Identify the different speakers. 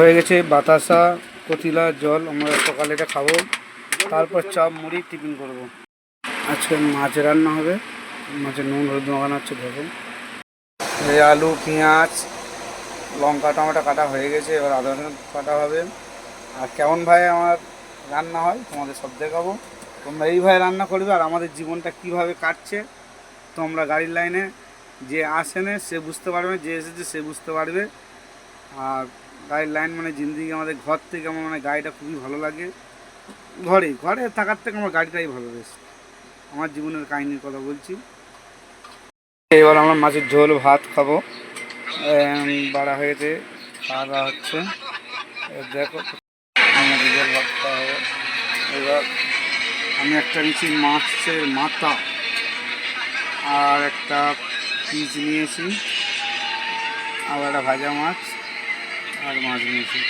Speaker 1: হয়ে গেছে, বাতাসা, কতিলা, জল, আমরা সকালে এটা খাব। তারপর চাপ মুড়ি, টিফিন করব। আজকে মাছ রান্না হবে। মাছের নুন, হলুদ মাখানো হচ্ছে দেখুন এই আলু, পেঁয়াজ, লঙ্কা, টমেটো কাটা হয়ে গেছে, এবার আদা কাটা হবে। আর কেমন ভাই আমার রান্না হয়, তোমাদের সব দেখাবো। তোমরা এইভাবে রান্না করবে আর আমাদের জীবনটা কীভাবে কাটছে, তোমরা গাড়ির লাইনে যে আসেনে সে বুঝতে পারবে যে এসেছে সে বুঝতে পারবে। আর গাড়ির লাইন মানে জিন্দিগি আমাদের ঘর থেকে আমার মানে গাড়িটা খুবই ভালো লাগে। ঘরে ঘরে থাকার থেকে আমার গাড়িটাই ভালো বেশি। আমার জীবনের কাহিনীর কথা বলছি। এবার আমরা মাছের ঝোল, ভাত খাব। বাড়া হয়েছে খাওয়া হচ্ছে। দেখো এবার আমি একটা নিচ্ছি মাছের মাথা। আর একটা পিস নিয়েছি আর একটা ভাজা মাছ আর মাছ নিয়েছি।